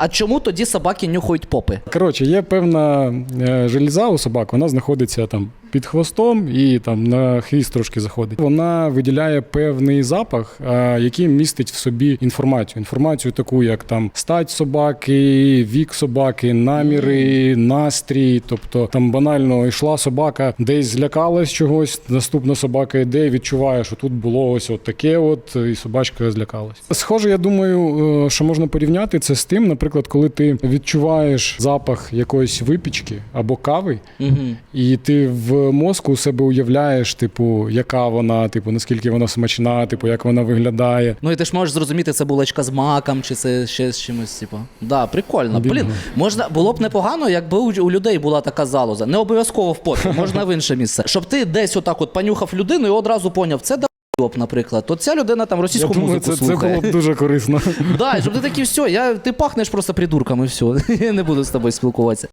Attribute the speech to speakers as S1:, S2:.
S1: А чому тоді собаки нюхають попи?
S2: Коротше, є певна е, желіза у собак, вона знаходиться там під хвостом і там на хвіст трошки заходить. Вона виділяє певний запах, який містить в собі інформацію. Інформацію таку, як там стать собаки, вік собаки, наміри, настрій. Тобто там банально йшла собака, десь злякалась чогось. Наступна собака йде, відчуває, що тут було ось от таке, от і собачка злякалась. Схоже, я думаю, е, що можна порівняти це з тим, наприклад, коли ти відчуваєш запах якоїсь випічки або кави,
S1: Угу.
S2: і ти в мозку у себе уявляєш, типу, яка вона, типу, наскільки вона смачна, типу, як вона виглядає.
S1: Ну і ти ж можеш зрозуміти, це булочка з маком, чи це ще з чимось, типу. Да, прикольно. Блін, можна було б непогано, якби у, у людей була така залоза. Не обов'язково в попі, можна в інше місце. Щоб ти десь отак от понюхав людину і одразу поняв, це наприклад. То ця людина там
S2: Я думаю,
S1: музику
S2: це, це було б дуже корисно.
S1: Да, щоб ти такий, все, я, ти пахнеш просто придурками, все. Я не буду з тобою спілкуватися.